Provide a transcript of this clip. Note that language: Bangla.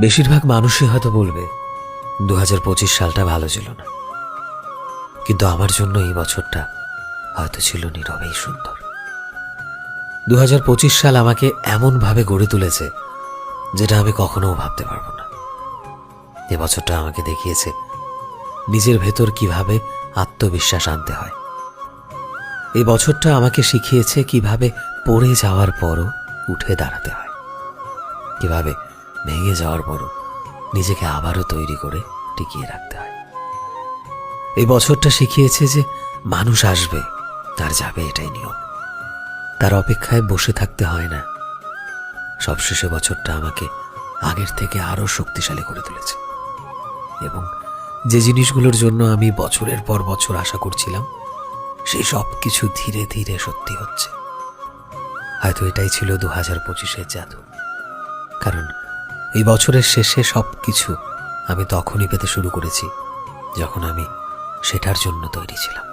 বেশিরভাগ মানুষই হয়তো বলবে দু হাজার পঁচিশ সালটা ভালো ছিল না। কিন্তু আমার জন্য এই বছরটা হয়তো ছিল নীরবেই সুন্দর। দু হাজার পঁচিশ সাল আমাকে এমনভাবে গড়ে তুলেছে, যেটা আমি কখনো ভাবতে পারব না। এ বছরটা আমাকে দেখিয়েছে নিজের ভেতর কীভাবে আত্মবিশ্বাস আনতে হয়। এই বছরটা আমাকে শিখিয়েছে কীভাবে পড়ে যাওয়ার পরও উঠে দাঁড়াতে হয়, কীভাবে ভেঙে যাওয়ার পরও নিজেকে আবারও তৈরি করে টিকিয়ে রাখতে হয়। এই বছরটা শিখিয়েছে যে মানুষ আসবে, তার যাবে এটাই নিয়ম। তার অপেক্ষায় বসে থাকতে হয় না। সবশেষে বছরটা আমাকে আগের থেকে আরও শক্তিশালী করে তুলেছে। এবং যে জিনিসগুলোর জন্য আমি বছরের পর বছর আশা করছিলাম, সেই সব কিছু ধীরে ধীরে সত্যি হচ্ছে। হয়তো এটাই ছিল দু হাজার পঁচিশের জাদু। কারণ এই বছরের শেষে সব কিছু আমি তখনই পেতে শুরু করেছি, যখন আমি সেটার জন্য তৈরি ছিলাম।